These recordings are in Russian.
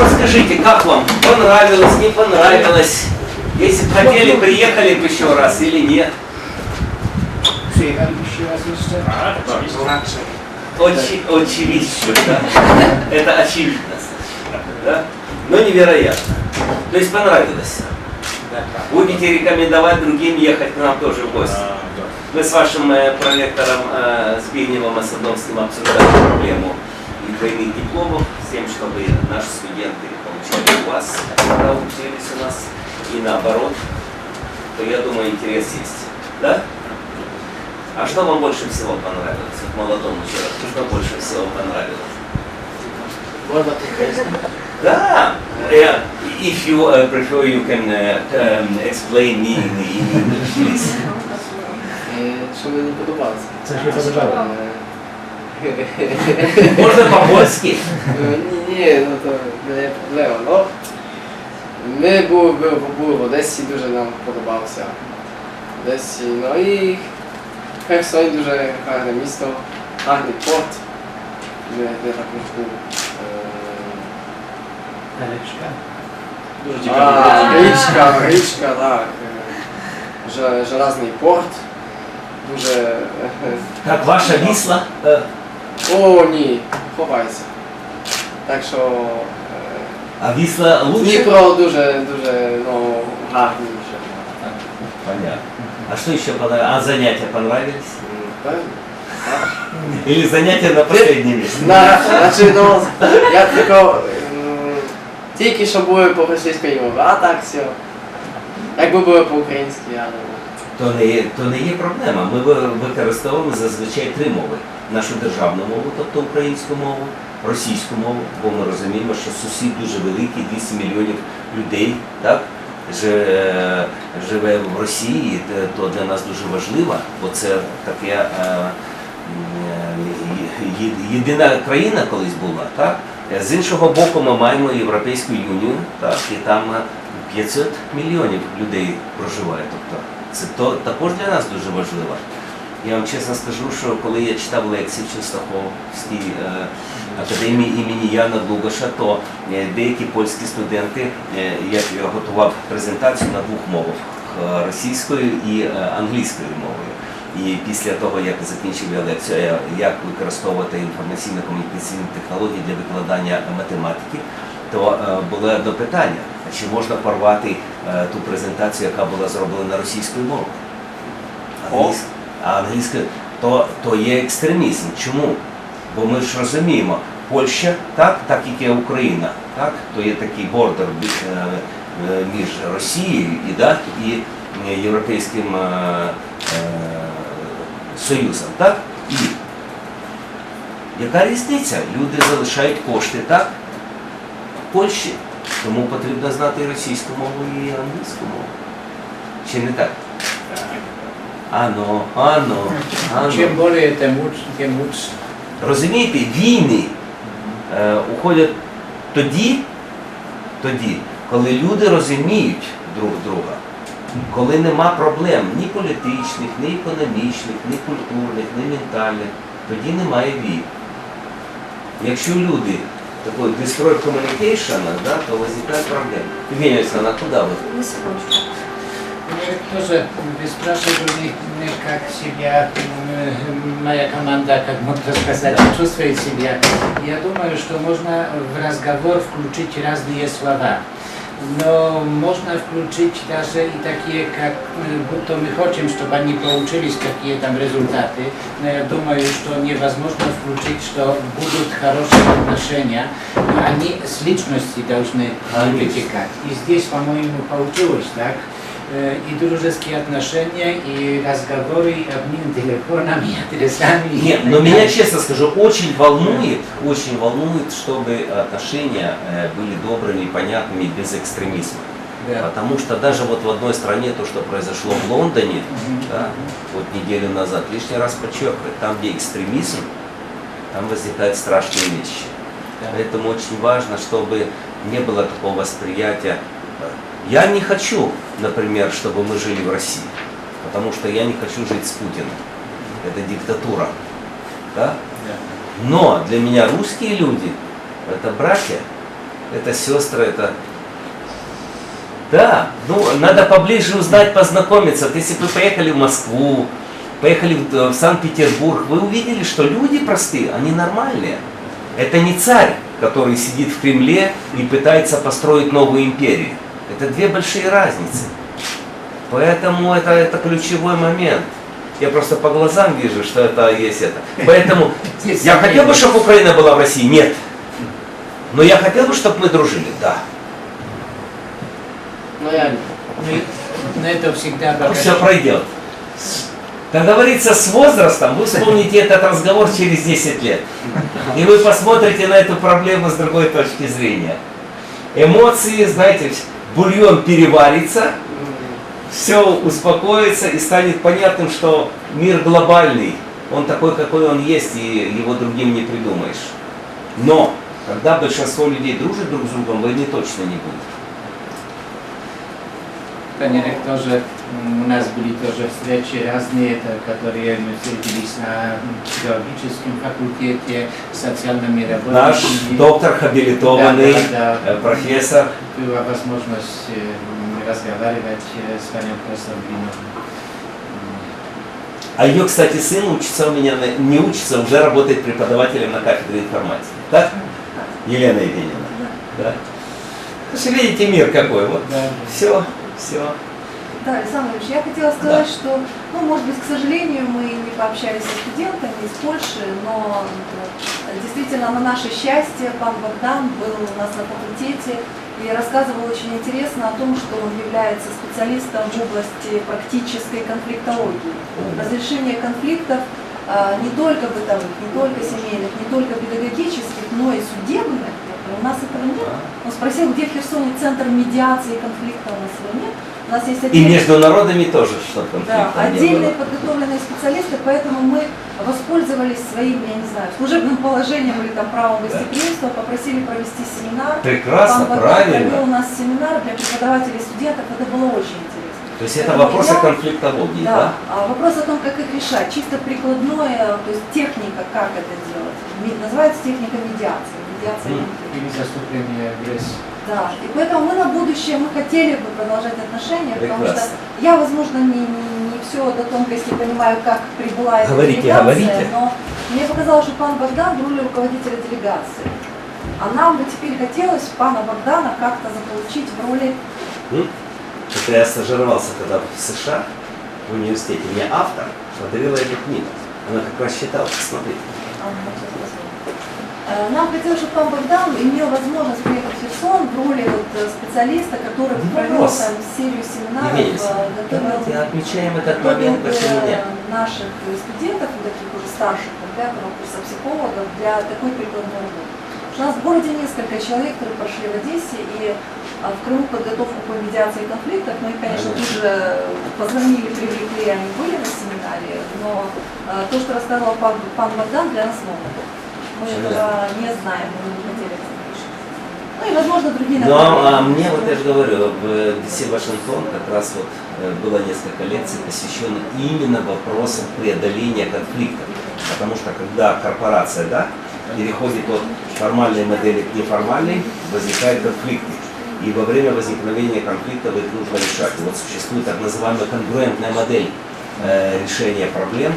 расскажите, как вам? Понравилось, не понравилось? Если бы хотели, приехали бы еще раз или нет? Очи- очевидно, да. Это очевидно. Да? Но невероятно. То есть понравилось. Будете рекомендовать другим ехать к нам тоже в гости? Мы с вашим э, проректором э, Збигневым Осадовским обсуждали проблему двойных дипломов с тем, чтобы наши студенты получали у вас, когда учились у нас, и наоборот. То я думаю, интерес есть. Да? А что вам больше всего понравилось? Вот молодому человеку, что больше всего понравилось? Tylko Да. Yeah. If you uh, prefer, you can uh, um, explain me in, English, please. Co mi nie podobało? Co się podobało? Можно по-польски? Były, były, były w Odessie, duże nam podobało się. W Odessie, no i Hersoń, duże harne miasto, harny port. My, my tak już Eleczka. Dużo A, ciekawych rzeczy. ryczka, ryczka, tak. e, Że, żelazny port. Duże... Как ваша Висла? O, nie, chowaj się. Tak, że... А Висла e, лучше? Dnipro duże, duże, no, harni. Понятно. А что еще понравилось? А занятия понравились? Pewnie. Или занятия на последнем месте? No, ja tylko... mm, Тільки що були по російській мові, а так все. Якби були по-українськи, але... То не, є, то не є проблема. Ми ви- використовуємо зазвичай три мови. Нашу державну мову, тобто українську мову, російську мову, бо ми розуміємо, що сусід дуже великий, 200 мільйонів людей, так? Живе в Росії, то для нас дуже важливо, бо це таке е, е, єдина країна колись була, так? Е, З іншого боку, ми маємо Європейську юнію, так, і там е, 500 мільйонів людей проживає. Тобто це то, також для нас дуже важливо. Я вам чесно скажу, що коли я читав лекції в Ченстаховській е, академії імені Яна Лугаша, то е, деякі польські студенти, е, я готував презентацію на двох мовах е, російською і англійською мовою. І після того, як закінчив я лекцію, як використовувати інформаційно-комунікаційні технології для викладання математики, то е, було одне питання: чи можна порвати е, ту презентацію, яка була зроблена російською мовою? Англійською. А англійською то, то є екстремізм. Чому? Бо ми ж розуміємо, Польща, так, так як і Україна, так, то є такий бордер е, е, між Росією і, да, і Європейським е, Союзом. Так? І яка різниця? Люди залишають кошти, так? В Польщі. Тому потрібно знати і російську мову, і англійську мову. Чи не так? Ано, ано, ано. Чим более, тим лучше, тим лучше. Розумієте, війни е, уходять тоді, тоді, коли люди розуміють друг друга, коли нема проблем ні політичних, ні економічних, ні культурних, ні ментальних, тоді немає війн. Якщо люди такой destroy communication, да, то возникают проблемы. Евгения Александровна, а куда вы? на секундочку. Тоже вы спрашивали, м, как себя м, моя команда, как можно сказать, чувствует себя. Я думаю, что можно в разговор включить разные слова. Но можно включить даже и такие, как м, будто мы хотим, чтобы они получились какие там результаты. Но я думаю, что невозможно включить, что будут хорошие отношения. Они с личности должны Конечно. вытекать. И здесь, по-моему, получилось так. Э, И дружеские отношения, и разговоры, и обмен телефонами, адресами. Нет, но меня, честно скажу, очень волнует, очень волнует, чтобы отношения э, были добрыми понятными без экстремизма. Да. Потому что даже вот в одной стране то, что произошло в Лондоне, да, вот неделю назад, лишний раз подчеркиваю, там, где экстремизм, там возникают страшные вещи. Да. Поэтому очень важно, чтобы не было такого восприятия Я не хочу, например, чтобы мы жили в России, потому что я не хочу жить с Путиным. Это диктатура. Да? Но для меня русские люди – это братья, это сестры, это... Да, ну, надо поближе узнать, познакомиться. Вот если вы поехали в Москву, поехали в, в Санкт-Петербург, вы увидели, что люди простые, они нормальные. Это не царь, который сидит в Кремле и пытается построить новую империю. Это две большие разницы. Поэтому это, это ключевой момент. Я просто по глазам вижу, что это есть это. Поэтому я хотел бы, чтобы Украина была в России? Нет. Но я хотел бы, чтобы мы дружили? Да. Но я. Ну, и- но это всегда Все пройдет. Как говорится, с возрастом вы вспомните этот разговор через 10 лет. И вы посмотрите на эту проблему с другой точки зрения. Эмоции, знаете, бульон переварится, все успокоится и станет понятным, что мир глобальный, он такой, какой он есть, и его другим не придумаешь. Но, когда большинство людей дружит друг с другом, войны точно не будет. Panie rektorze, u nas byli тоже встречи разные, которые мы встретились на филологическом факультете, социальными Наш работниками. доктор хабилитованный, Да, да, э, профессор, возможность разговаривать с профессором Блиновым. А ее, кстати, сын учится у меня, не учится, уже работает преподавателем на кафедре информатики. Так? Елена Евгеньевна? Да. Же видите мир какой. Вот Да. все, все. Да, Александр Ильич, я хотела сказать, что, ну, может быть, к сожалению, мы не пообщались со студентами из Польши, но э, действительно, на наше счастье, пан Богдан был у нас на факультете и рассказывал очень интересно о том, что он является специалистом в области практической конфликтологии. Разрешение конфликтов э, не только бытовых, не только семейных, не только педагогических, но и судебных. У нас этого нет. Он спросил, где в Херсоне центр медиации конфликта, у нас его нет. У нас есть И отдельный- между народами тоже что-то да, отдельные подготовленные специалисты, поэтому мы воспользовались своим, я не знаю, служебным положением или там правом гостеприимства, попросили провести семинар. Прекрасно, Пан Богдан провел у правильно. нас семинар для преподавателей и студентов, это было очень интересно. То есть это вопросы я- конфликтологии, да? Да, а вопрос о том, как их решать, чисто прикладное, то есть техника, как это делать, называется техника медиации. Медиация Мгм. конфликта. Или заступление агрессии. Да, и поэтому мы на будущее, мы хотели бы продолжать отношения, потому что я, возможно, не, не, все до тонкости понимаю, как прибыла эта Говорите, делегация, говорите. но мне показалось, что пан Богдан в роли руководителя делегации. А нам бы теперь хотелось пана Богдана как-то заполучить в роли... М? Это я стажировался когда в США, в университете. Мне автор подарила эту книгу. Она как раз читала, смотрите. А, ну, сейчас посмотрим. Э, Нам хотелось, чтобы пан Богдан имел возможность приехать в Херсон в роли вот э, специалиста, который Ну, провел там серию семинаров, э, готовил давайте отмечаем этот момент наших студентов, таких уже старших, пятого курса психологов для такой прикладной работы. У нас в городе несколько человек, которые прошли в Одессе, и а, в Крыму подготовку по медиации конфликтов, мы конечно, тут же позвонили, привлекли, они были на семинаре, но то, что рассказывал пан, пан Богдан, для нас новое. Мы этого не знаем, мы не хотели это слышать. Ну и, возможно, другие Ну, а мне, вот я же говорю, в DC Вашингтон как раз вот э, было несколько лекций, посвященных именно вопросам преодоления конфликтов. Потому что когда корпорация, да, переходит от формальной модели к неформальной, возникают конфликты. И во время возникновения конфликтов их нужно решать. И вот существует так называемая конгруентная модель э, решения проблем,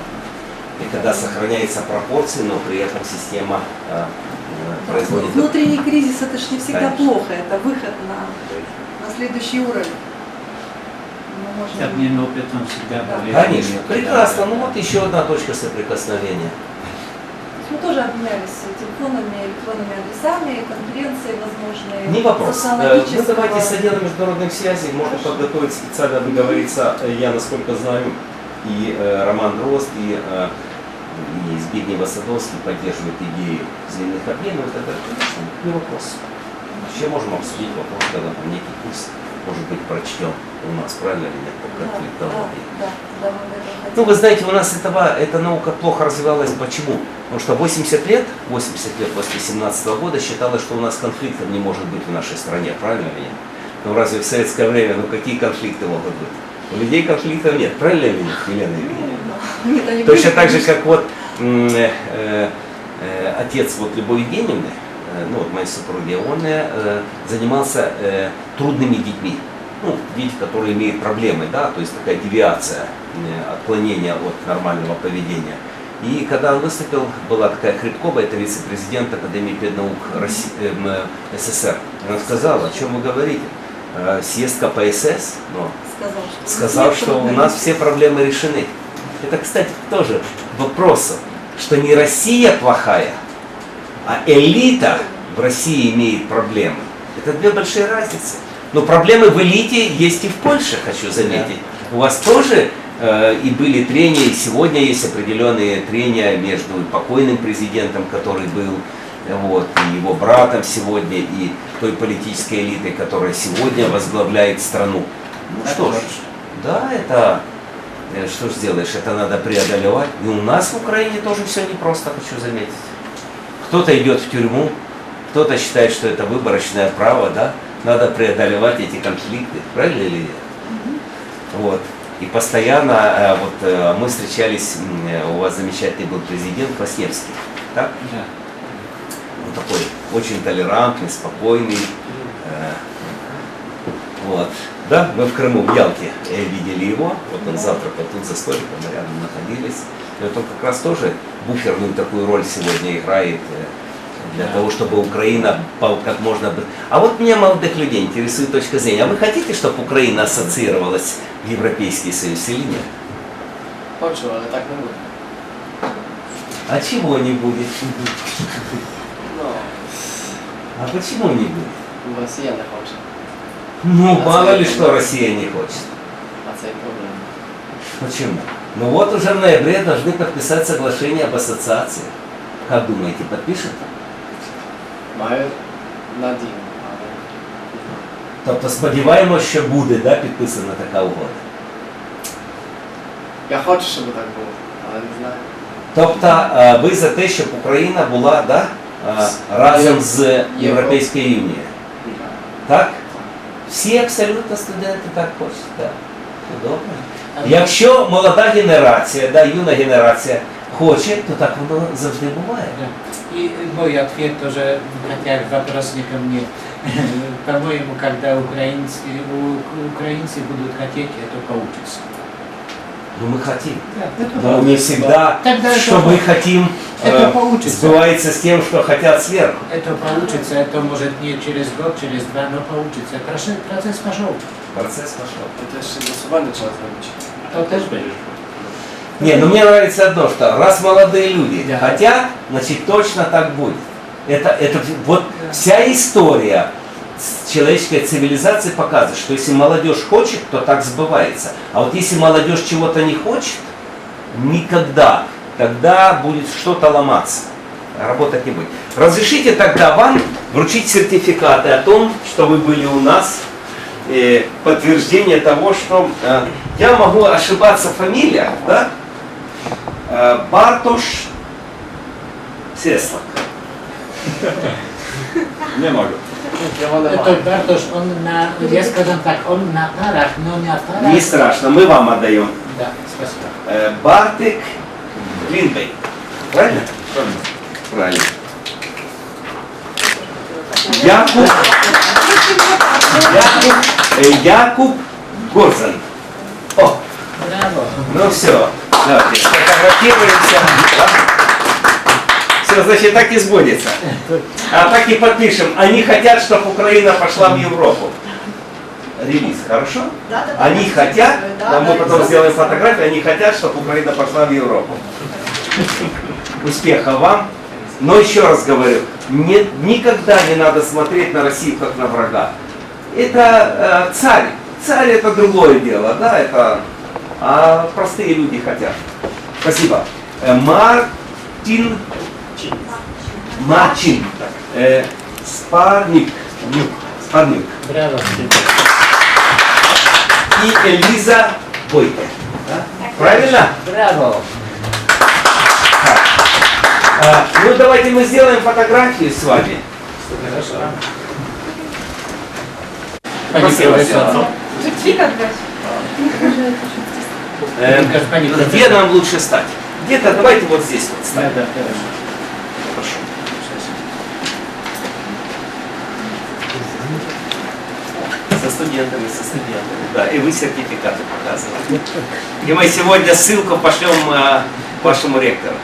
и когда сохраняются пропорции, но при этом система э, э, производит Внутренний кризис это же не всегда Конечно. плохо, это выход на, на следующий уровень. Можем- Обмен опытом всегда Да. полезен. Конечно, прекрасно. Ну вот еще одна точка соприкосновения. Мы тоже обменялись телефонами, электронными адресами, конференции возможные. Не вопрос. Э, Мы социологического- давайте с отделом международных связей можно подготовить специально договориться, э, я насколько знаю, и э, Роман Дрозд, и, э, и Збигнев Садовский поддерживают идею взаимных обменов так далее. Конечно, не вопрос. Вообще можем обсудить вопрос, когда там некий курс, может быть, прочтем у нас, правильно или нет, по Да, да, конфликтологии. да, да, хотим. Ну, вы знаете, у нас этого, эта наука плохо развивалась. Почему? Потому что 80 лет, 80 лет после 17 года считалось, что у нас конфликтов не может быть в нашей стране, правильно или нет? Ну разве в советское время, ну какие конфликты могут быть? У людей конфликтов нет, правильно нет, Елена Евгеньевна? Нет, Точно так же, как вот э, э, отец вот Любови Евгеньевны, э, ну вот моей супруги, он э, занимался э, трудными детьми. Ну, дети, которые имеют проблемы, да, то есть такая девиация, э, отклонение от нормального поведения. И когда он выступил, была такая Хребкова, это вице-президент Академии педнаук Росси- эм, э, СССР. Она сказала, о чем вы говорите? Э, Съезд КПСС, ну, сказал, что, сказал, что у нас все проблемы решены. Это, кстати, тоже вопрос, что не Россия плохая, а элита в России имеет проблемы. Это две большие разницы. Но проблемы в элите есть и в Польше, хочу заметить. У вас тоже э, и были трения, и сегодня есть определенные трения между покойным президентом, который был, вот, и его братом сегодня, и той политической элитой, которая сегодня возглавляет страну. Ну что ж, да, это э, что ж сделаешь, это надо преодолевать. И у нас в Украине тоже все непросто, хочу заметить. Кто-то идет в тюрьму, кто-то считает, что это выборочное право, да, надо преодолевать эти конфликты, правильно или нет? Вот. И постоянно э, вот э, мы встречались, у вас замечательный был президент Квасневский, так? Да. Он такой очень толерантный, спокойный. Вот. Да, мы в Крыму, в Ялте видели его. Вот он завтракал тут за столиком, мы рядом находились. И вот он как раз тоже буферную такую роль сегодня играет э, для того, чтобы Украина как можно... А вот меня, молодых людей, интересует точка зрения. А вы хотите, чтобы Украина ассоциировалась в Европейский Союз или нет? Хочу, але так не буде. А чего не будет? Ну, А почему не будет? Росія не хоче. Ну, А мало ли что Россия не хочет. А і проблема. Почему? Ну вот уже в ноябре должны подписать соглашение об ассоциации. Как думаете, подпишут? Маю надію, Тобто сподіваємось, що буде да, підписана така угода. я хочу, щоб так було, але не знаю. Тобто ви за те, щоб Україна була да, разом з Європейською Юнією. Так? Всі абсолютно студенти так хочуть. Так. Ну, Добре. Якщо молода генерація, да, юна генерація хоче, то так воно завжди буває. Да. И мой ответ тоже, хотя вопрос не ко мне. По-моему, когда украинцы, у- украинцы будут хотеть, это получится. Ну мы хотим. Да, это Но не всегда, Тогда это что мы хотим, это э, получится. сбывается с тем, что хотят сверху. Это получится, это может не через год, через два, но получится. Процесс, процесс пошел. Процесс пошел. Це ще голосування треба зробити. То też będzie. Не, ну мне нравится одно, что раз молодые люди Да. хотят, значит точно так будет. Это, это вот вся история человеческой цивилизации показывает, что если молодежь хочет, то так сбывается. А вот если молодежь чего-то не хочет, никогда, тогда будет что-то ломаться. Работать не будет. Разрешите тогда вам вручить сертификаты о том, что вы были у нас, э, подтверждение того, что э, я могу ошибаться в фамилиях, да? Э, Бартош Сеслак. Mogę. Його Это. Bartosz, он на, я скажем так, он на парах, но не на парах. Не страшно, мы вам отдаем. Да, спасибо. Бартик Гринбей. Правильно? Правильно. Правильно. Якуб, Якуб, э, Якуб Горзан. О, Браво. ну все, давайте сфотографируемся. Все, значит, так и сбудется. А так и подпишем. Они хотят, чтобы Украина пошла в Европу. Релиз, хорошо? Да, да, да. Они хотят, Да, да, мы да, потом да. сделаем фотографии, они хотят, чтобы Украина пошла в Европу. Успеха вам. Но еще раз говорю, не- никогда не надо смотреть на Россию как на врага. Это э, царь. Царь это другое дело, да, это а простые люди хотят. Спасибо. Э, Мартин Мачин. Э, Спарник. Нюк. Спарник. И Элиза Бойко. Да? Правильно? Браво. А, ну давайте мы сделаем фотографию с вами. Хорошо. Pani Просим вас. profesor. Сертификат дать? Э, Покажет pani Где нам лучше стать? Где-то давайте вот здесь вот ставим. да, хорошо. Со студентами, со студентами, да. И вы сертификаты показываете. И мы сегодня ссылку пошлем э, вашему ректору.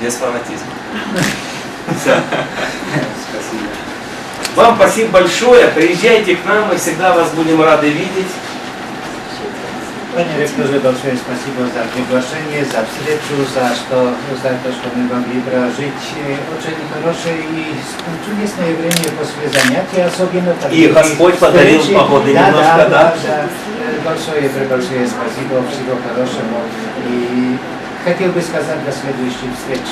Без фанатизма. Спасибо. Вам спасибо большое. Приезжайте к нам, мы всегда вас будем рады видеть. Panie rektorze, большое спасибо за приглашение, за встречу, за, что, за то, что мы могли прожить э, очень хорошее и чудесное время после занятия, особенно И такие Господь подарил встречи. погоды да, немножко, да? да? Да, Большое, большое спасибо, всего хорошего. И хотел бы сказать до следующих встреч.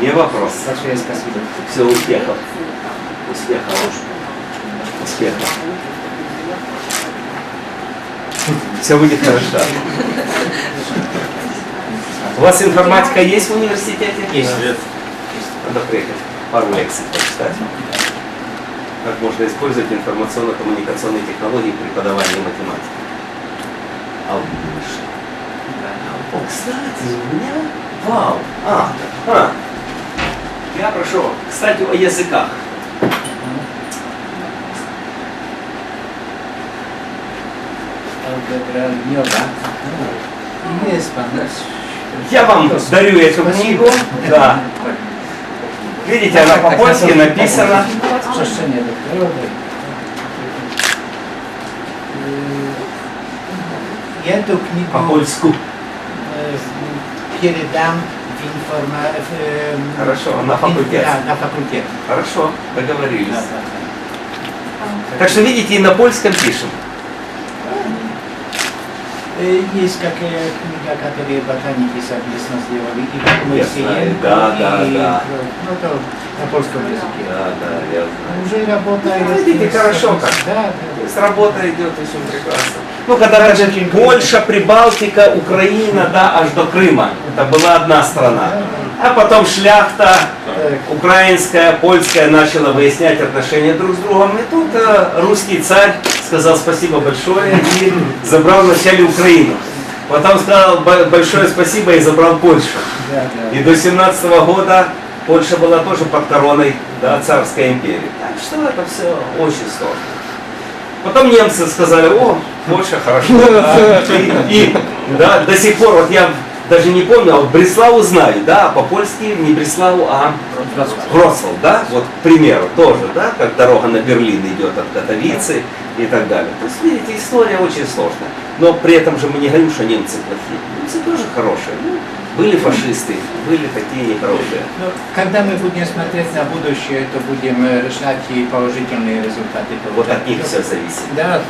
Не вопрос. Большое спасибо. Все, успехов. Успехов. Успехов. Все будет хорошо. У вас информатика есть в университете? Есть. Надо приехать пару лекций почитать. Как можно использовать информационно-коммуникационные технологии при преподавании математики. А выше. О, кстати, у меня... Вау! А, а. Я прошу, кстати, о языках. Пан. Я вам дарю эту книгу. Да. Видите, она по-польски написана. Эту книгу По-польску. Передам в информа... в, эм, Хорошо, на в ин- факультет. Да, на факультет. Хорошо, Да, договорились. да, да. Так что видите, и на польском пишем. Э, Есть какая книга, которые ботаники совместно сделали, и мы Я все знаю, ем, да, и, да, да. Ну, то на польском языке. Да, да, я знаю. Уже работает. Ну, видите, хорошо как. Да, да. То есть работа идет очень прекрасно. Ну, когда даже Польша, Прибалтика, Украина, да, аж до Крыма. Это была одна страна. А потом шляхта Так. украинская, польская начала выяснять отношения друг с другом. И тут э, русский царь сказал спасибо большое и забрал вначале Украину. Потом сказал бо- большое спасибо и забрал Польшу. И до 17 года Польша была тоже под короной да, царской империи. Так что это все очень сложно. Потом немцы сказали, о, Польша хорошо. И, да, до сих пор, вот я даже не помню, а вот Бреславу знаю, да, по-польски не Бреславу, а Вроцлав, да, вот, к примеру, тоже, да, как дорога на Берлин идет от Катовицы и так далее. То есть, видите, история очень сложная. Но при этом же мы не говорим, что немцы плохие. Немцы тоже хорошие. Ну, были фашисты, были такие нехорошие. Ну, когда мы будем смотреть на будущее, то будем э, решать и положительные результаты. Вот от них все зависит. Да,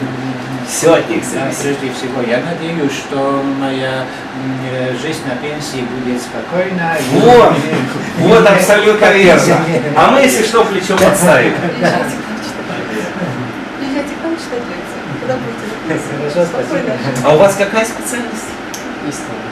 Все от них да, зависит. прежде всего, я надеюсь, что моя э, жизнь на пенсии будет спокойна. Вот, и- вот абсолютно верно. А мы, если что, плечо подставим. Приезжайте к нам читать лекции. Когда будете? Хорошо, спасибо. А у вас какая специальность? История.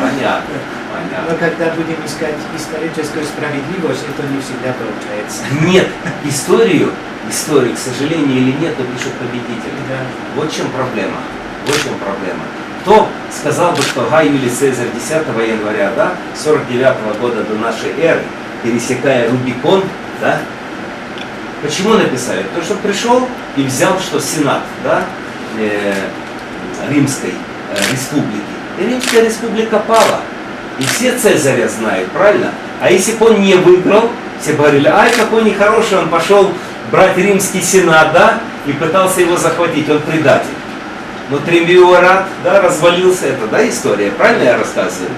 Понятно, Но понятно. когда будем искать историческую справедливость, это не всегда получается. Нет, историю, историю, к сожалению или нет, но пишут победители. Да. Вот в чем проблема. Вот в чем проблема. Кто сказал бы, что Гай Юлий Цезарь 10 января да, 49 года до нашей эры, пересекая Рубикон, да, почему написали? Потому что пришел и взял, что Сенат да, э, Римской республики. И Римская республика пала. И все Цезаря знают, правильно? А если бы он не выиграл, все говорили, ай, какой нехороший, он пошел брать римский сенат, да, и пытался его захватить, он предатель. Но Тримвиорат, да, развалился, это, да, история, правильно я рассказываю?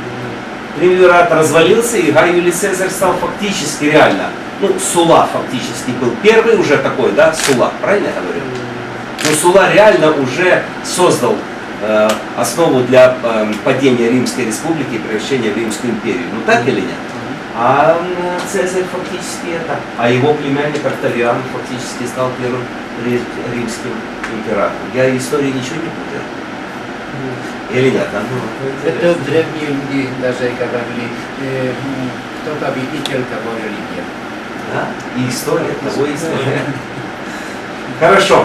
Тримвиорат развалился, и Гай Юлий Цезарь стал фактически реально, ну, Сула фактически был первый уже такой, да, Сула, правильно я говорю? Но Сула реально уже создал э, основу для э, падения Римской республики и превращения в Римскую империю. Ну так или нет? А Цезарь фактически это, а его племянник Октавиан фактически стал первым ри- римским императором. Я истории ничего не путаю. Или нет? А, ну. Это древние люди даже говорили, э, кто победитель, того религия. Да? И история, того и история. Хорошо.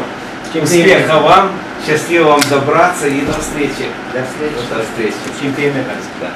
Успехов вам, счастливо вам добраться и до встречи. До встречи. До встречи. Чемпионы. Да.